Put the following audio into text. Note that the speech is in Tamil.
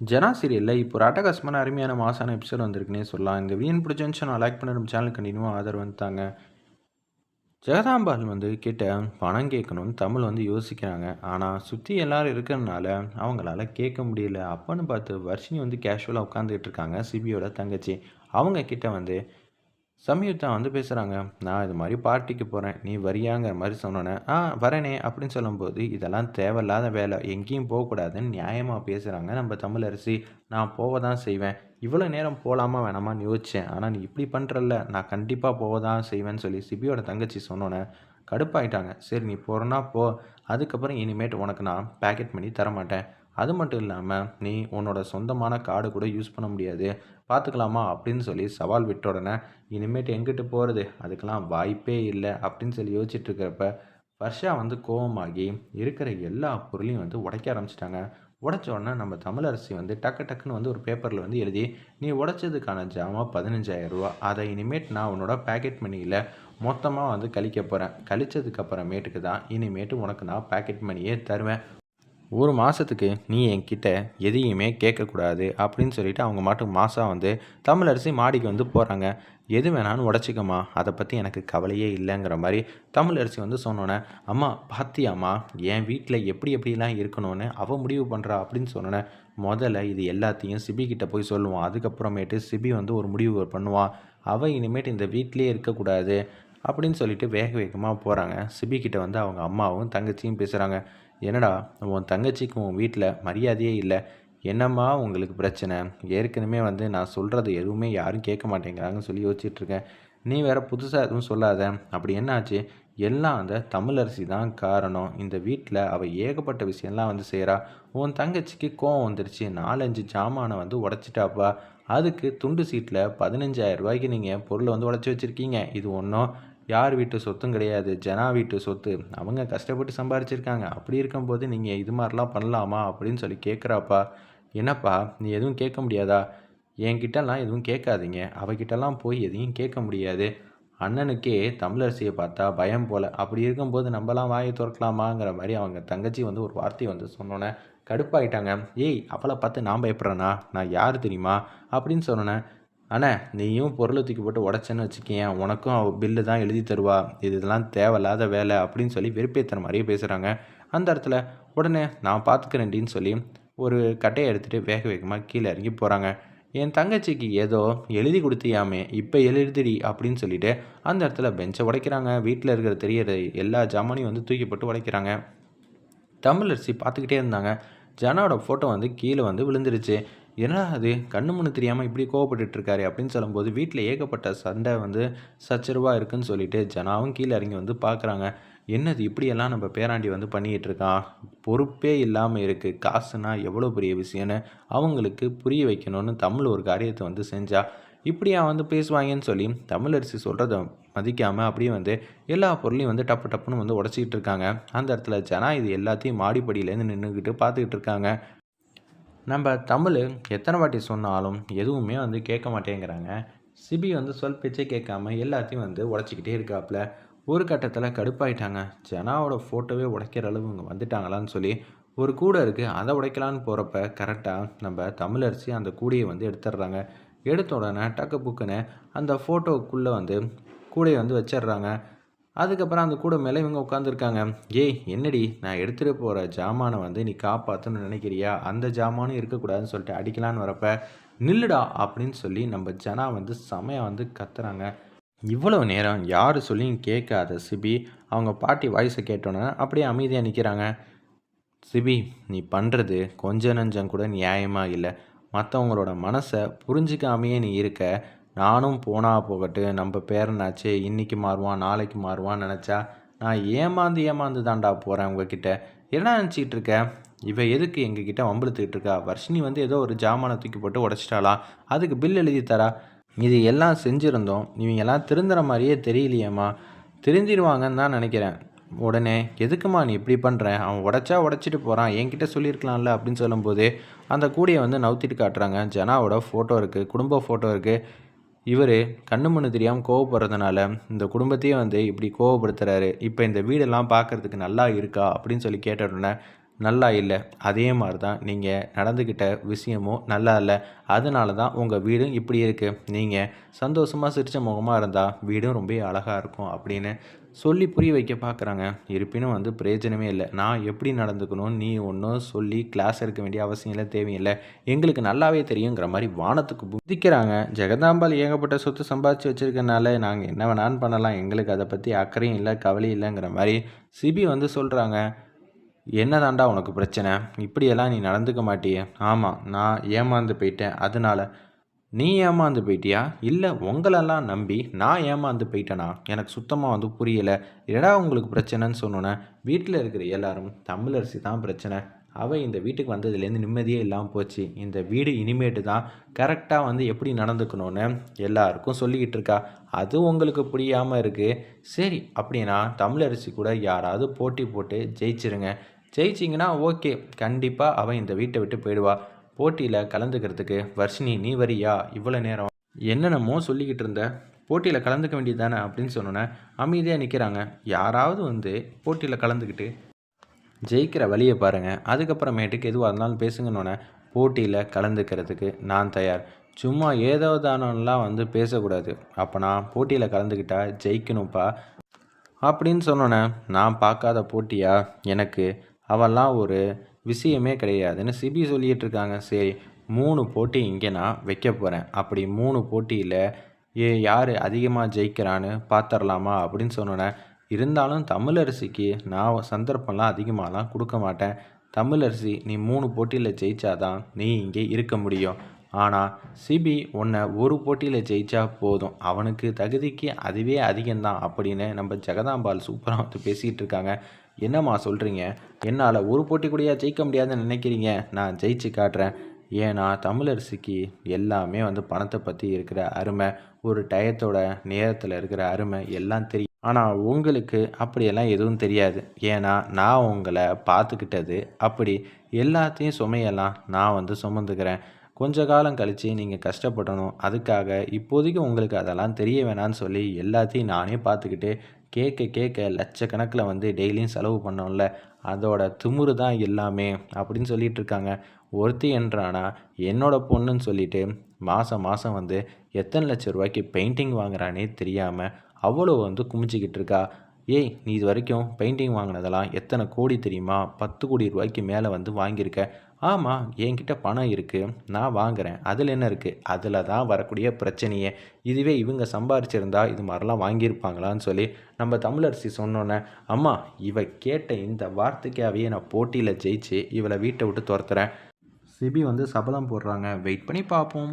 ஜனா சீரியலில் இப்போ ஒரு அட்டகாசமான அருமையான மாசான எபிசோட் வந்திருக்குன்னே சொல்லலாம். இந்த வீண் பிடிச்சிருந்துச்சு நான் லைக் பண்ண நம்ம சேனல் கண்டினியூவாக ஆதரவு வந்துட்டாங்க. ஜெகதாம்பாள் வந்து கிட்ட பணம் கேட்கணும்னு தமிழ் வந்து யோசிக்கிறாங்க. ஆனால் சுற்றி எல்லாரும் இருக்கிறதுனால அவங்களால கேட்க முடியல. அப்போன்னு பார்த்து வர்ஷினி வந்து கேஷுவலாக உட்காந்துட்டு இருக்காங்க சிபியோட தங்கச்சி. அவங்க கிட்ட வந்து சம்யுக்தா வந்து பேசுகிறாங்க நான் இது மாதிரி பார்ட்டிக்கு போகிறேன் நீ வரியாங்கிற மாதிரி சொன்னோன்னே ஆ வரேனே அப்படின்னு சொல்லும்போது இதெல்லாம் தேவையில்லாத வேலை எங்கேயும் போகக்கூடாதுன்னு நியாயமாக பேசுகிறாங்க நம்ம தமிழரசி. நான் போக தான் செய்வேன். இவ்வளோ நேரம் போகலாமா வேணாமான்னு யோசித்தேன் ஆனால் நீ இப்படி பண்ணுறல்ல நான் கண்டிப்பாக போக தான் செய்வேன்னு சொல்லி சிபியோட தங்கச்சி சொன்னோன்னே கடுப்பாயிட்டாங்க. சரி நீ போகிறனா போ. அதுக்கப்புறம் இனிமேட்டு உனக்கு நான் பேக்கெட் பண்ணி தரமாட்டேன். அது மட்டும் இல்லாமல் நீ உன்னோட சொந்தமான கார்டு கூட யூஸ் பண்ண முடியாது. பார்த்துக்கலாமா அப்படின்னு சொல்லி சவால் விட்ட உடனே இனிமேட்டு எங்கிட்டு போகிறது அதுக்கெலாம் வாய்ப்பே இல்லை அப்படின்னு சொல்லி யோசிச்சுட்டு இருக்கிறப்ப வர்ஷா வந்து கோவமாகி இருக்கிற எல்லா பொருளையும் வந்து உடைக்க ஆரம்பிச்சிட்டாங்க. உடைச்ச உடனே நம்ம தமிழரசி வந்து டக்கு டக்குன்னு வந்து ஒரு பேப்பரில் வந்து எழுதி நீ உடைச்சதுக்கான ஜாமான் பதினஞ்சாயிரம் ரூபா. அதை இனிமேட் நான் உன்னோட பேக்கெட் மணியில் மொத்தமாக வந்து கழிக்க போகிறேன் கழிச்சதுக்கப்புறமேட்டுக்கு தான் இனிமேட்டு உனக்கு நான் பேக்கெட் மணியே தருவேன். ஒரு மாதத்துக்கு நீ என்கிட்ட எதையுமே கேட்கக்கூடாது அப்படின்னு சொல்லிட்டு அவங்க மாட்டுக்கு மாதம் வந்து தமிழரசி மாடிக்கு வந்து போகிறாங்க எது வேணாலும் உடச்சிக்கம்மா. அதை பற்றி எனக்கு கவலையே இல்லைங்கிற மாதிரி தமிழரசி வந்து சொன்னோன்னே அம்மா பாத்தியாம்மா என் வீட்டில் எப்படி எப்படிலாம் இருக்கணும்னு அவள் முடிவு பண்ணுறா அப்படின்னு சொன்னோன்னே முதல்ல இது எல்லாத்தையும் சிபி கிட்ட போய் சொல்லுவான் அதுக்கப்புறமேட்டு சிபி வந்து ஒரு முடிவு பண்ணுவான் அவள் இனிமேட்டு இந்த வீட்டிலே இருக்கக்கூடாது. அப்படின்னு சொல்லிட்டு வேக வேகமாக போகிறாங்க சிபி கிட்ட வந்து அவங்க அம்மாவும் தங்கச்சியும் பேசுகிறாங்க என்னடா உன் தங்கச்சிக்கு உன் வீட்டில் மரியாதையே இல்லை. என்னம்மா உங்களுக்கு பிரச்சனை? ஏற்கனவே வந்து நான் சொல்கிறது எதுவுமே யாரும் கேட்க மாட்டேங்கிறாங்கன்னு சொல்லி யோசிச்சுட்ருக்கேன். நீ வேறு புதுசாக எதுவும் சொல்லாத. அப்படி என்னாச்சு எல்லாம் அந்த தமிழரசி தான் காரணம். இந்த வீட்டில் அவள் ஏகப்பட்ட விஷயம்லாம் வந்து செய்கிறா உன் தங்கச்சிக்கு கோவம் வந்துருச்சு. நாலஞ்சு ஜாமானை வந்து உடச்சிட்டாப்பா. அதுக்கு துண்டு சீட்டில் பதினஞ்சாயிரம் ரூபாய்க்கு நீங்கள் பொருளை வந்து உடச்சி வச்சுருக்கீங்க. இது ஒன்றும் யார் வீட்டு சொத்தும் கிடையாது ஜனா வீட்டு சொத்து. அவங்க கஷ்டப்பட்டு சம்பாரிச்சிருக்காங்க. அப்படி இருக்கும்போது நீங்கள் இது மாதிரிலாம் பண்ணலாமா அப்படின்னு சொல்லி கேட்குறாப்பா என்னப்பா நீ எதுவும் கேட்க முடியாதா? என்கிட்டலாம் எதுவும் கேட்காதீங்க. அவகிட்டலாம் போய் எதையும் கேட்க முடியாது. அண்ணனுக்கே தமிழரசியை பார்த்தா பயம் போல். அப்படி இருக்கும்போது நம்மலாம் வாயை திறக்கலாமாங்கிற மாதிரி அவங்க தங்கச்சி வந்து ஒரு வார்த்தையை வந்து சொன்னோன்னே கடுப்பாயிட்டாங்க. ஏய் அவளை பார்த்து நான் பயப்படுறேனா? நான் யார் தெரியுமா? அப்படின்னு சொன்னேன் அண்ணே நீயும் பொருளை தூக்கி போட்டு உடச்சேன்னு வச்சுக்கேன் உனக்கும் அவள் பில்லு தான் எழுதி தருவா. இதெல்லாம் தேவையில்லாத வேலை அப்படின்னு சொல்லி வெறுப்பேற்றுற மாதிரியே பேசுகிறாங்க அந்த இடத்துல உடனே நான் பார்த்துக்கிறேன்டின்னு சொல்லி ஒரு கட்டையை எடுத்துகிட்டு வேக வேகமாக கீழே இறங்கி போகிறாங்க என் தங்கச்சிக்கு ஏதோ எழுதி கொடுத்தியாமே இப்போ எழுதிடி அப்படின்னு சொல்லிட்டு அந்த இடத்துல பெஞ்சை உடைக்கிறாங்க. வீட்டில் இருக்கிற தெரியற எல்லா ஜாமானையும் வந்து தூக்கி போட்டு உடைக்கிறாங்க. தமிழரசி பார்த்துக்கிட்டே இருந்தாங்க. ஜனாவோட ஃபோட்டோ வந்து கீழே வந்து விழுந்துருச்சு. என்ன அது? கண்ணு முன்னு தெரியாமல் இப்படி கோவப்பட்டு இருக்காரு அப்படின்னு சொல்லும்போது வீட்டில் ஏகப்பட்ட சண்டை வந்து சச்சரவாக இருக்குன்னு சொல்லிட்டு ஜனாவும் கீழே இறங்கி வந்து பார்க்குறாங்க என்னது இப்படியெல்லாம் நம்ம பேராண்டி வந்து பண்ணிகிட்டு இருக்கான் பொறுப்பே இல்லாமல் இருக்குது காசுனா எவ்வளோ பெரிய விஷயம்னு அவங்களுக்கு புரிய வைக்கணும்னு தமிழ் ஒரு காரியத்தை வந்து செஞ்சா இப்படியா வந்து பேசுவாங்கன்னு சொல்லி தமிழரசி சொல்கிறத மதிக்காமல் அப்படியே வந்து எல்லா பொருளையும் வந்து டப்பு டப்புன்னு வந்து உடச்சிக்கிட்டு இருக்காங்க அந்த இடத்துல ஜனா இது எல்லாத்தையும் மாடிப்படியிலேருந்து நின்றுக்கிட்டு பார்த்துக்கிட்டு இருக்காங்க நம்ம தமிழ் எத்தனை வாட்டி சொன்னாலும் எதுவுமே வந்து கேட்க மாட்டேங்கிறாங்க. சிபி வந்து சொல் பேச்சே கேட்காம எல்லாத்தையும் வந்து உடச்சிக்கிட்டே இருக்காப்புல ஒரு கட்டத்தில் கடுப்பாயிட்டாங்க. ஜனாவோட ஃபோட்டோவே உடைக்கிற அளவு இவங்க வந்துட்டாங்களான்னு சொல்லி ஒரு கூடை இருக்குது அதை உடைக்கலான்னு போகிறப்ப கரெக்டாக நம்ம தமிழரசி அந்த கூடையை வந்து எடுத்துடுறாங்க. எடுத்த உடனே டக்கு புக்குன்னு அந்த ஃபோட்டோக்குள்ளே வந்து கூடையை வந்து வச்சிடுறாங்க. அதுக்கப்புறம் அந்த கூட மேலே இவங்க உட்காந்துருக்காங்க ஏய் என்னடி? நான் எடுத்துகிட்டு போகிற ஜாமானை வந்து நீ காப்பாற்றணும்னு நினைக்கிறியா? அந்த ஜாமானும் இருக்கக்கூடாதுன்னு சொல்லிட்டு அடிக்கலான்னு வரப்ப நில்லுடா அப்படின்னு சொல்லி நம்ம ஜனா வந்து செமையாக வந்து கத்துறாங்க. இவ்வளவு நேரம் யார் சொல்லியும் கேட்காத சிபி அவங்க பாட்டி வாய்ஸை கேட்டோன்னே அப்படியே அமைதியாக நிற்கிறாங்க சிபி நீ பண்ணுறது கொஞ்ச நஞ்சம் கூட நியாயமாக இல்லை. மற்றவங்களோட மனசை புரிஞ்சிக்காமையே நீ இருக்க. நானும் போனா போகட்டு நம்ம பேரனாச்சு இன்றைக்கி மாறுவான் நாளைக்கு மாறுவான்னு நினச்சா நான் ஏமாந்து ஏமாந்து தாண்டா போகிறேன் உங்ககிட்ட. என்ன நினச்சிக்கிட்டு இருக்க? இவன் எதுக்கு எங்ககிட்ட வம்பளுத்துக்கிட்டு இருக்கா? வர்ஷினி வந்து ஏதோ ஒரு ஜாமானை தூக்கி போட்டு உடச்சிட்டாளா? அதுக்கு பில் எழுதி தரா? இது எல்லாம் செஞ்சுருந்தோம். இவங்க எல்லாம் திருந்துற மாதிரியே தெரியலையேம்மா. திருந்திடுவாங்கன்னு தான் நினைக்கிறேன். உடனே எதுக்குமா நீ இப்படி பண்ணுறேன் அவன் உடச்சா உடச்சிட்டு போகிறான் என்கிட்ட சொல்லியிருக்கலாம்ல? அப்படின்னு சொல்லும்போது அந்த கூடையை வந்து நவுத்திட்டு காட்டுறாங்க. ஜனாவோட ஃபோட்டோ இருக்குது குடும்ப ஃபோட்டோ இருக்குது இவர் கண்ணு மண்ணு தெரியாமல் கோவப்படுறதுனால இந்த குடும்பத்தையும் வந்து இப்படி கோவப்படுத்துகிறாரு இப்போ இந்த வீடெல்லாம் பார்க்குறதுக்கு நல்லா இருக்கா? அப்படின்னு சொல்லி கேட்ட உடனே நல்லா இல்லை. அதே மாதிரி தான் நீங்கள் நடந்துக்கிட்ட விஷயமும் நல்லா இல்லை. அதனால தான் உங்கள் வீடும் இப்படி இருக்குது நீங்கள் சந்தோஷமாக சிரித்த முகமாக இருந்தால் வீடும் ரொம்ப அழகாக இருக்கும் அப்படின்னு சொல்லி புரிய வைக்க பார்க்குறாங்க இருப்பினும் வந்து பிரயோஜனமே இல்லை. நான் எப்படி நடந்துக்கணும் நீ ஒன்றும் சொல்லி கிளாஸ் எடுக்க வேண்டிய அவசியம் இல்லை தேவையில்லை. எங்களுக்கு நல்லாவே தெரியுங்கிற மாதிரி வானத்துக்கு புதிக்கிறாங்க ஜெகதாம்பாள் ஏகப்பட்ட சொத்து சம்பாதிச்சு வச்சுருக்கனால நாங்கள் என்ன வேணாலும் பண்ணலாம். எங்களுக்கு அதை பற்றி அக்கறையும் இல்லை கவலையும் இல்லைங்கிற மாதிரி சிபி வந்து சொல்கிறாங்க என்ன தாண்டா உனக்கு பிரச்சனை? இப்படியெல்லாம் நீ நடந்துக்க மாட்டியே. ஆமாம் நான் ஏமாந்து போயிட்டேன். அதனால நீ ஏமாந்து போயிட்டியா? இல்லை உங்களெல்லாம் நம்பி நான் ஏமாந்து போயிட்டேனா? எனக்கு சுத்தமாக வந்து புரியலை. என்னடா உங்களுக்கு பிரச்சனைன்னு சொன்னோன்னே வீட்டில் இருக்கிற எல்லாரும் தமிழரசி தான் பிரச்சனை. அவள் இந்த வீட்டுக்கு வந்ததுலேருந்து நிம்மதியே இல்லாமல் போச்சு. இந்த வீடு இனிமேட்டு தான் கரெக்டாக வந்து எப்படி நடந்துக்கணும்னு எல்லாருக்கும் சொல்லிக்கிட்டு இருக்கா. அது உங்களுக்கு புரியாமல் இருக்குது சரி அப்படின்னா தமிழரசி கூட யாராவது போட்டி போட்டு ஜெயிச்சிருங்க. ஜெயிச்சிங்கன்னா ஓகே. கண்டிப்பாக அவன் இந்த வீட்டை விட்டு போயிடுவா. போட்டியில் கலந்துக்கிறதுக்கு வர்ஷினி நீ வரியா? இவ்வளோ நேரம். என்னென்னமோ சொல்லிக்கிட்டு இருந்த. போட்டியில் கலந்துக்க வேண்டியது தானே அப்படின்னு சொன்னோன்னே அமைதியாக நிற்கிறாங்க யாராவது வந்து போட்டியில் கலந்துக்கிட்டு ஜெயிக்கிற வழியை பாருங்கள் அதுக்கப்புறமேட்டுக்கு எதுவாக இருந்தாலும் பேசுங்கன்னொன்னே போட்டியில் கலந்துக்கிறதுக்கு நான் தயார். சும்மா ஏதாவது தானம்லாம் வந்து பேசக்கூடாது. அப்போ நான் போட்டியில் கலந்துக்கிட்டா ஜெயிக்கணும்ப்பா. அப்படின்னு சொன்னோன்னே நான் பார்க்காத போட்டியாக எனக்கு அவெல்லாம் ஒரு விஷயமே கிடையாதுன்னு சிபி சொல்லிகிட்டு இருக்காங்க சரி மூணு போட்டி இங்கே நான் வைக்க போகிறேன் அப்படி மூணு போட்டியில் ஏ யார் அதிகமாக ஜெயிக்கிறான்னு பார்த்துடலாமா அப்படின்னு சொன்னோன்னே இருந்தாலும் தமிழரசிக்கு நான் சந்தர்ப்பம்லாம் அதிகமாகலாம் கொடுக்க மாட்டேன். தமிழரசி நீ மூணு போட்டியில் ஜெயிச்சாதான் நீ இங்கே இருக்க முடியும். ஆனால் சிபி உன்னை ஒரு போட்டியில் ஜெயிச்சா போதும். அவனுக்கு தகுதிக்கு அதுவே அதிகம்தான் அப்படின்னு நம்ம ஜெகதாம்பால் சூப்பராக வந்து பேசிகிட்டு இருக்காங்க என்னம்மா சொல்கிறீங்க என்னால் ஒரு போட்டி கூடயா ஜெயிக்க முடியாதுன்னு நினைக்கிறீங்க? நான் ஜெயிச்சு காட்டுறேன். ஏன்னா தமிழரசிக்கு எல்லாமே வந்து பணத்தை பற்றி இருக்கிற அருமை ஒரு டயத்தோட நேரத்தில் இருக்கிற அருமை எல்லாம் தெரியும். ஆனால் உங்களுக்கு அப்படியெல்லாம் எதுவும் தெரியாது. ஏன்னா நான் உங்களை பார்த்துக்கிட்டது அப்படி. எல்லாத்தையும் சுமையெல்லாம் நான் வந்து சுமந்துக்கிறேன். கொஞ்ச காலம் கழித்து நீங்கள் கஷ்டப்படணும். அதுக்காக இப்போதைக்கு உங்களுக்கு அதெல்லாம் தெரிய வேணான்னு சொல்லி எல்லாத்தையும் நானே பார்த்துக்கிட்டு கேட்க கேட்க லட்சக்கணக்கில் வந்து டெய்லியும் செலவு பண்ணோம்ல அதோட திமுரு தான் எல்லாமே அப்படின்னு சொல்லிட்டு இருக்காங்க. ஒருத்தி என்றானா என்னோட பொண்ணுன்னு சொல்லிட்டு மாதம் மாதம் வந்து எத்தனை லட்ச ரூபாய்க்கு பெயிண்டிங் வாங்குறானே தெரியாமல் அவ்வளோ வந்து குமிச்சிக்கிட்டு இருக்கா. ஏய் நீ இது வரைக்கும் பெயிண்டிங் வாங்கினதெல்லாம் எத்தனை கோடி தெரியுமா? பத்து கோடி ரூபாய்க்கு மேலே வந்து வாங்கியிருக்க. ஆமாம் என்கிட்ட பணம் இருக்குது நான் வாங்குகிறேன் அதில் என்ன இருக்குது அதில் தான் வரக்கூடிய பிரச்சனையே. இதுவே இவங்க சம்பாரிச்சிருந்தா இது மாதிரிலாம் வாங்கியிருப்பாங்களான்னு சொல்லி நம்ம தமிழரசி சொன்னோன்னே அம்மா இவ கேட்ட இந்த வார்த்தைக்காகவே நான் போட்டியில் ஜெயிச்சு இவளை வீட்டை விட்டு துரத்துறேன். சிபி வந்து சபதம் போடுறாங்க. வெயிட் பண்ணி பார்ப்போம்.